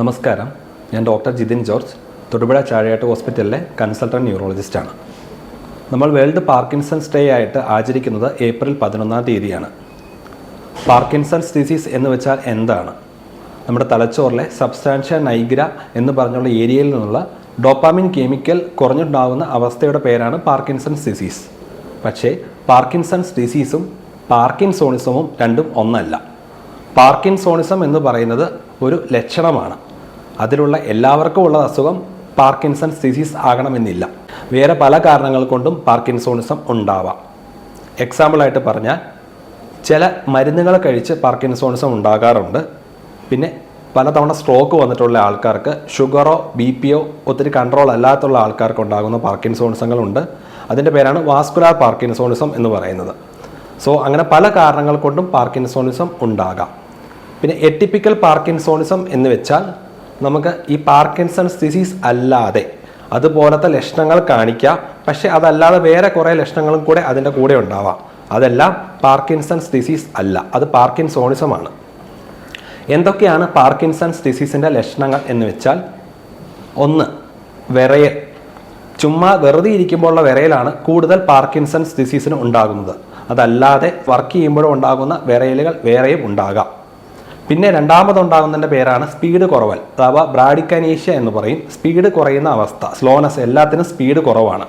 നമസ്കാരം. ഞാൻ ഡോക്ടർ ജിതിൻ ജോർജ് തൊടുപുഴ ചാഴയാട്ട് ഹോസ്പിറ്റലിലെ കൺസൾട്ടന്റ് ന്യൂറോളജിസ്റ്റാണ്. നമ്മൾ വേൾഡ് പാർക്കിൻസൺസ് ഡേ ആയിട്ട് ആചരിക്കുന്നത് ഏപ്രിൽ പതിനൊന്നാം തീയതിയാണ്. പാർക്കിൻസൺസ് ഡിസീസ് എന്ന് വെച്ചാൽ എന്താണ്? നമ്മുടെ തലച്ചോറിലെ സബ്സ്റ്റാൻഷ്യ നൈഗ്ര എന്ന് പറഞ്ഞുള്ള ഏരിയയിൽ നിന്നുള്ള ഡോപ്പാമിൻ കെമിക്കൽ കുറഞ്ഞുണ്ടാകുന്ന അവസ്ഥയുടെ പേരാണ് പാർക്കിൻസൺസ് ഡിസീസ് പക്ഷേ പാർക്കിൻസൺസ് ഡിസീസും പാർക്കിൻസോണിസവും രണ്ടും ഒന്നല്ല. പാർക്കിൻസോണിസം എന്ന് പറയുന്നത് ഒരു ലക്ഷണമാണ്. അതിലുള്ള എല്ലാവർക്കും ഉള്ള അസുഖം പാർക്കിൻസൺസ് ഡിസീസ് ആകണമെന്നില്ല. വേറെ പല കാരണങ്ങൾ കൊണ്ടും പാർക്കിൻസോണിസം ഉണ്ടാവാം. എക്സാമ്പിളായിട്ട് പറഞ്ഞാൽ ചില മരുന്നുകൾ കഴിച്ച് പാർക്കിൻസോണിസം ഉണ്ടാകാറുണ്ട്. പിന്നെ പലതവണ സ്ട്രോക്ക് വന്നിട്ടുള്ള ആൾക്കാർക്ക് ഷുഗറോ ബി പിയോ ഒത്തിരി കൺട്രോൾ അല്ലാത്തുള്ള ആൾക്കാർക്ക് ഉണ്ടാകുന്ന പാർക്കിൻസോണിസങ്ങളുണ്ട്. അതിന്റെ പേരാണ് വാസ്കുലാർ പാർക്കിൻസോണിസം എന്ന് പറയുന്നത്. സോ അങ്ങനെ പല കാരണങ്ങൾ കൊണ്ടും പാർക്കിൻസോണിസം ഉണ്ടാകാം. പിന്നെ എറ്റിപ്പിക്കൽ പാർക്കിൻസോണിസം എന്ന് വെച്ചാൽ നമുക്ക് ഈ പാർക്കിൻസൺസ് ഡിസീസ് അല്ലാതെ അതുപോലത്തെ ലക്ഷണങ്ങൾ കാണിക്കാം. പക്ഷെ അതല്ലാതെ വേറെ കുറേ ലക്ഷണങ്ങളും കൂടെ അതിന്റെ കൂടെ ഉണ്ടാവാം. അതെല്ലാം പാർക്കിൻസൺസ് ഡിസീസ് അല്ല. അത് പാർക്കിൻസോണിസമാണ്. എന്തൊക്കെയാണ് പാർക്കിൻസൺസ് ഡിസീസിന്റെ ലക്ഷണങ്ങൾ എന്ന് വെച്ചാൽ? ഒന്ന് വിറയൽ. ചുമ്മാ വെറുതെ ഇരിക്കുമ്പോഴുള്ള വിറയലാണ് കൂടുതൽ പാർക്കിൻസൺസ് ഡിസീസിന് ഉണ്ടാകുന്നത്. അതല്ലാതെ വർക്ക് ചെയ്യുമ്പോഴും ഉണ്ടാകുന്ന വിറയലുകൾ വേറെയും ഉണ്ടാകാം. പിന്നെ രണ്ടാമതുണ്ടാകുന്നതിന്റെ പേരാണ് സ്പീഡ് കുറവൽ അഥവാ ബ്രാഡിക്കനേഷ്യ എന്ന് പറയും. സ്പീഡ് കുറയുന്ന അവസ്ഥ സ്ലോനെസ് എല്ലാത്തിനും സ്പീഡ് കുറവാണ്.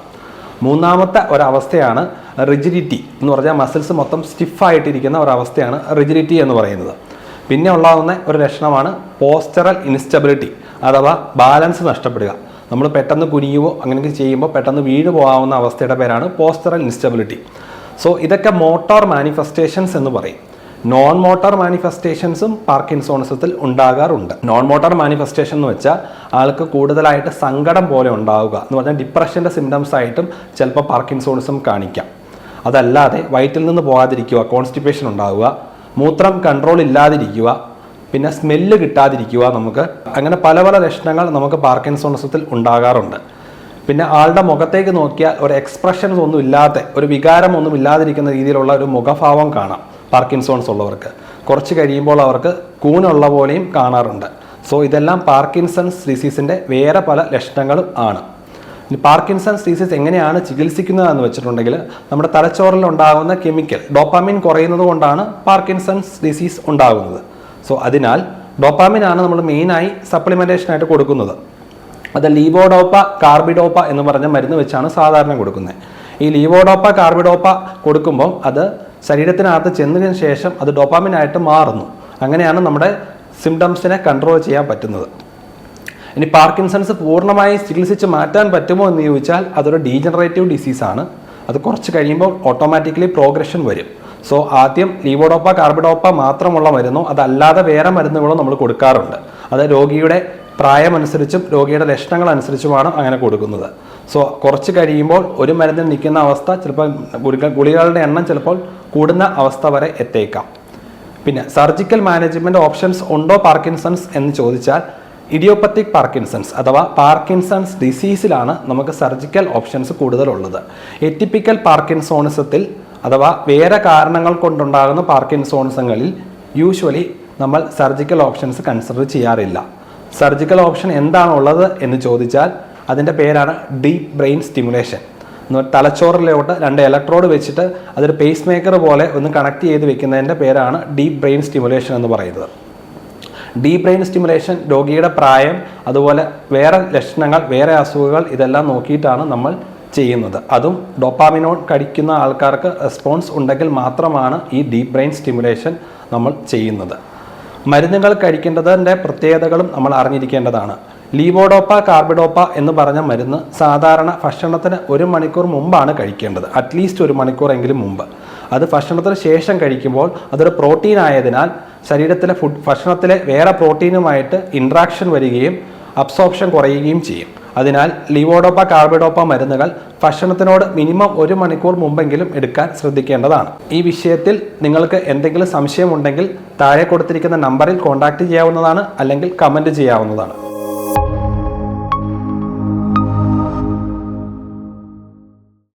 മൂന്നാമത്തെ ഒരവസ്ഥയാണ് റിജിഡിറ്റി എന്ന് പറഞ്ഞാൽ മസിൽസ് മൊത്തം സ്റ്റിഫായിട്ടിരിക്കുന്ന ഒരവസ്ഥയാണ് റിജിഡിറ്റി എന്ന് പറയുന്നത്. പിന്നെ ഉള്ളാവുന്ന ഒരു ലക്ഷണമാണ് പോസ്റ്ററൽ ഇൻസ്റ്റബിലിറ്റി അഥവാ ബാലൻസ് നഷ്ടപ്പെടുക. നമ്മൾ പെട്ടെന്ന് കുനിയുവോ അങ്ങനെയൊക്കെ ചെയ്യുമ്പോൾ പെട്ടെന്ന് വീഴ് പോകാവുന്ന അവസ്ഥയുടെ പേരാണ് പോസ്റ്ററൽ ഇൻസ്റ്റബിലിറ്റി സോ ഇതൊക്കെ മോട്ടോർ മാനിഫെസ്റ്റേഷൻസ് എന്ന് പറയും. നോൺ മോട്ടോർ മാനിഫെസ്റ്റേഷൻസും പാർക്കിൻസോണിസത്തിൽ ഉണ്ടാകാറുണ്ട്. നോൺ മോട്ടോർ മാനിഫെസ്റ്റേഷൻ എന്ന് വെച്ചാൽ ആൾക്ക് കൂടുതലായിട്ട് സങ്കടം പോലെ ഉണ്ടാവുക എന്ന് പറഞ്ഞാൽ ഡിപ്രഷന്റെ സിംറ്റംസ് ആയിട്ടും ചിലപ്പോൾ പാർക്കിൻസോണിസം കാണിക്കാം. അതല്ലാതെ വയറ്റിൽ നിന്ന് പോകാതിരിക്കുക കോൺസ്റ്റിപ്പേഷൻ ഉണ്ടാവുക മൂത്രം കൺട്രോൾ ഇല്ലാതിരിക്കുക പിന്നെ സ്മെല്ല് കിട്ടാതിരിക്കുക നമുക്ക് അങ്ങനെ പല പല ലക്ഷണങ്ങൾ നമുക്ക് പാർക്കിൻസോണിസത്തിൽ ഉണ്ടാകാറുണ്ട്. പിന്നെ ആളുടെ മുഖത്തേക്ക് നോക്കിയാൽ ഒരു എക്സ്പ്രഷൻസ് ഒന്നും ഇല്ലാത്ത ഒരു വികാരം ഒന്നും ഇല്ലാതിരിക്കുന്ന രീതിയിലുള്ള ഒരു മുഖഭാവം കാണാം. പാർക്കിൻസോൺസ് ഉള്ളവർക്ക്. കുറച്ച് കഴിയുമ്പോൾ അവർക്ക് കൂനുള്ള പോലെയും കാണാറുണ്ട്. സോ ഇതെല്ലാം പാർക്കിൻസൺസ് ഡിസീസിന്റെ വേറെ പല ലക്ഷണങ്ങളും ആണ്. ഇനി പാർക്കിൻസൺസ് ഡിസീസ് എങ്ങനെയാണ് ചികിത്സിക്കുന്നതെന്ന് വെച്ചിട്ടുണ്ടെങ്കിൽ നമ്മുടെ തലച്ചോറിൽ ഉണ്ടാകുന്ന കെമിക്കൽ ഡോപ്പാമിൻ കുറയുന്നത് കൊണ്ടാണ് പാർക്കിൻസൺസ് ഡിസീസ് ഉണ്ടാകുന്നത്. സോ അതിനാൽ ഡോപ്പാമിൻ ആണ് നമ്മൾ മെയിനായി സപ്ലിമെന്റേഷനായിട്ട് കൊടുക്കുന്നത്. അത് ലീവോഡോപ്പ കാർബിഡോപ്പ എന്ന് പറഞ്ഞ മരുന്ന് വെച്ചാണ് സാധാരണ കൊടുക്കുന്നത്. ഈ ലീവോഡോപ്പ കാർബിഡോപ്പ കൊടുക്കുമ്പം അത് ശരീരത്തിനകത്ത് ചെന്നതിന് ശേഷം അത് ഡോപ്പാമിനായിട്ട് മാറുന്നു. അങ്ങനെയാണ് നമ്മുടെ സിംറ്റംസിനെ കൺട്രോൾ ചെയ്യാൻ പറ്റുന്നത്. ഇനി പാർക്കിൻസൺസ് പൂർണമായി ചികിത്സിച്ച് മാറ്റാൻ പറ്റുമോ എന്ന് ചോദിച്ചാൽ അതൊരു ഡീജനറേറ്റീവ് ഡിസീസാണ് അത് കുറച്ച് കഴിയുമ്പോൾ ഓട്ടോമാറ്റിക്കലി പ്രോഗ്രഷൻ വരും. സോ ആദ്യം ലീവോഡോപ്പ കാർബിഡോപ്പ മാത്രമുള്ള മരുന്നോ അതല്ലാതെ വേറെ മരുന്നുകളോ നമ്മൾ കൊടുക്കാറുണ്ട്. അത് രോഗിയുടെ പ്രായമനുസരിച്ചും രോഗിയുടെ ലക്ഷണങ്ങൾ അനുസരിച്ചുമാണ് അങ്ങനെ കൊടുക്കുന്നത്. സോ കുറച്ച് കഴിയുമ്പോൾ ഒരു മരുന്നിൽ നിൽക്കുന്ന അവസ്ഥ ചിലപ്പോൾ ഗുളിക ഗുളികളുടെ എണ്ണം ചിലപ്പോൾ കൂടുന്ന അവസ്ഥ വരെ എത്തേക്കാം പിന്നെ സർജിക്കൽ മാനേജ്മെന്റ് ഓപ്ഷൻസ് ഉണ്ടോ പാർക്കിൻസൺസ് എന്ന് ചോദിച്ചാൽ ഇഡിയോപ്പത്തിക് പാർക്കിൻസൺസ് അഥവാ പാർക്കിൻസൺസ് ഡിസീസിലാണ് നമുക്ക് സർജിക്കൽ ഓപ്ഷൻസ് കൂടുതലുള്ളത്. എറ്റിപ്പിക്കൽ പാർക്കിൻസോണിസത്തിൽ അഥവാ വേറെ കാരണങ്ങൾ കൊണ്ടുണ്ടാകുന്ന പാർക്കിൻസോണിസങ്ങളിൽ യൂഷ്വലി നമ്മൾ സർജിക്കൽ ഓപ്ഷൻസ് കൺസിഡർ ചെയ്യാറില്ല. സർജിക്കൽ ഓപ്ഷൻ എന്താണ് ഉള്ളത് എന്ന് ചോദിച്ചാൽ അതിന്റെ പേരാണ് ഡീപ്പ് ബ്രെയിൻ സ്റ്റിമുലേഷൻ. തലച്ചോറിലോട്ട് രണ്ട് ഇലക്ട്രോഡ് വെച്ചിട്ട് അതൊരു പേസ് മേക്കർ പോലെ ഒന്ന് കണക്ട് ചെയ്ത് വെക്കുന്നതിന്റെ പേരാണ് ഡീപ്പ് ബ്രെയിൻ സ്റ്റിമുലേഷൻ എന്ന് പറയുന്നത്. ഡീപ് ബ്രെയിൻ സ്റ്റിമുലേഷൻ രോഗിയുടെ പ്രായം അതുപോലെ വേറെ ലക്ഷണങ്ങൾ വേറെ അസുഖങ്ങൾ ഇതെല്ലാം നോക്കിയിട്ടാണ് നമ്മൾ ചെയ്യുന്നത്. അതും ഡോപ്പാമിനോൺ കടിക്കുന്ന ആൾക്കാർക്ക് റെസ്പോൺസ് ഉണ്ടെങ്കിൽ മാത്രമാണ് ഈ ഡീപ് ബ്രെയിൻ സ്റ്റിമുലേഷൻ നമ്മൾ ചെയ്യുന്നത്. മരുന്നുകൾ കഴിക്കേണ്ടതിന്റെ പ്രത്യേകതകളും നമ്മൾ അറിഞ്ഞിരിക്കേണ്ടതാണ്. ലീവോഡോപ്പ കാർബിഡോപ്പ എന്ന് പറഞ്ഞ മരുന്ന് സാധാരണ ഭക്ഷണത്തിന് ഒരു മണിക്കൂർ മുമ്പാണ് കഴിക്കേണ്ടത്. അറ്റ്ലീസ്റ്റ് ഒരു മണിക്കൂറെങ്കിലും മുമ്പ്. അത് ഭക്ഷണത്തിന് ശേഷം കഴിക്കുമ്പോൾ അതൊരു പ്രോട്ടീൻ ആയതിനാൽ ശരീരത്തിലെ ഫുഡ് ഭക്ഷണത്തിലെ വേറെ പ്രോട്ടീനുമായിട്ട് ഇൻട്രാക്ഷൻ വരികയും അബ്സോർപ്ഷൻ കുറയുകയും ചെയ്യും. അതിനാൽ ലിവോഡോപ്പ കാർബിഡോപ്പ മരുന്നുകൾ ഭക്ഷണത്തിനോട് മിനിമം ഒരു മണിക്കൂർ മുമ്പെങ്കിലും എടുക്കാൻ ശ്രദ്ധിക്കേണ്ടതാണ്. ഈ വിഷയത്തിൽ നിങ്ങൾക്ക് എന്തെങ്കിലും സംശയമുണ്ടെങ്കിൽ താഴെ കൊടുത്തിരിക്കുന്ന നമ്പറിൽ കോൺടാക്റ്റ് ചെയ്യാവുന്നതാണ് അല്ലെങ്കിൽ കമന്റ് ചെയ്യാവുന്നതാണ്.